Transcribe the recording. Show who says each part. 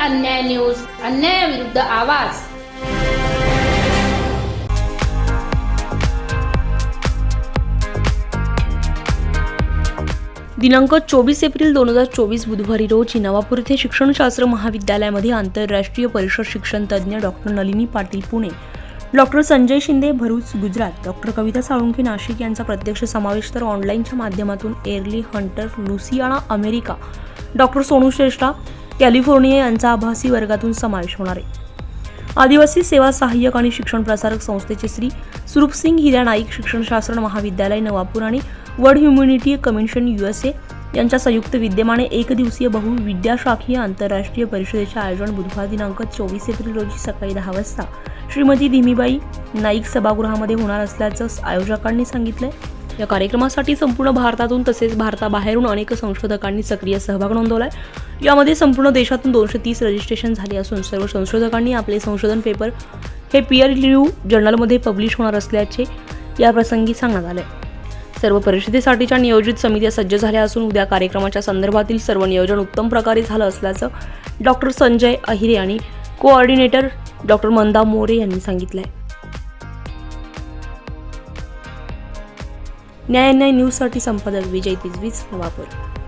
Speaker 1: अन्याय न्यूज अन्यायाविरुद्ध आवाज. दिनांक चोवीस एप्रिल दोन हजार चोवीस बुधवारी रोजी नवापूर येथे शिक्षणशास्त्र महाविद्यालयामध्ये आंतरराष्ट्रीय परिषद शिक्षण तज्ज्ञ doctor Nalini Patil Pune doctor Sanjay Shinde Bharuch Gujarat doctor Kavita Salunkhe Nashik यांचा प्रत्यक्ष समावेश तर ऑनलाईनच्या माध्यमातून Early Hunter Louisiana America doctor Sonu Shrestha California यांचा आभासी वर्गातून समावेश होणार आहे. आदिवासी सेवा सहाय्यक आणि शिक्षण प्रसारक संस्थेचे श्री सुरूपसिंग हिरा नाईक शिक्षणशास्त्र महाविद्यालय नवापूर आणि वर्ल्ड ह्युमॅनिटी कमिशन युएसए यांच्या संयुक्त विद्यमाने एक दिवसीय बहुविद्याशाखीय आंतरराष्ट्रीय परिषदेचे आयोजन बुधवार दिनांक चोवीस एप्रिल रोजी सकाळी दहा वाजता. श्रीमती धीमीबाई नाईक सभागृहामध्ये होणार असल्याचं आयोजकांनी सांगितलंय. या कार्यक्रमासाठी संपूर्ण भारतातून तसेच भारताबाहेरून अनेक संशोधकांनी सक्रिय सहभाग नोंदवला आहे यामध्ये संपूर्ण देशातून दोनशे तीस रजिस्ट्रेशन झाले असून सर्व संशोधकांनी आपले संशोधन पेपर हे पियर रिव्ह्यू जर्नलमध्ये पब्लिश होणार असल्याचे या प्रसंगी सांगण्यात आले सर्व परिषदेसाठीच्या नियोजित समित्या सज्ज झाल्या असून उद्या कार्यक्रमाच्या संदर्भातील सर्व नियोजन उत्तम प्रकारे झालं असल्याचं डॉक्टर संजय अहिरे आणि कोऑर्डिनेटर डॉक्टर मंदा मोरे यांनी सांगितलं आहे न्याय न्यूजसाठी संपादक विजय तिजवीज वापर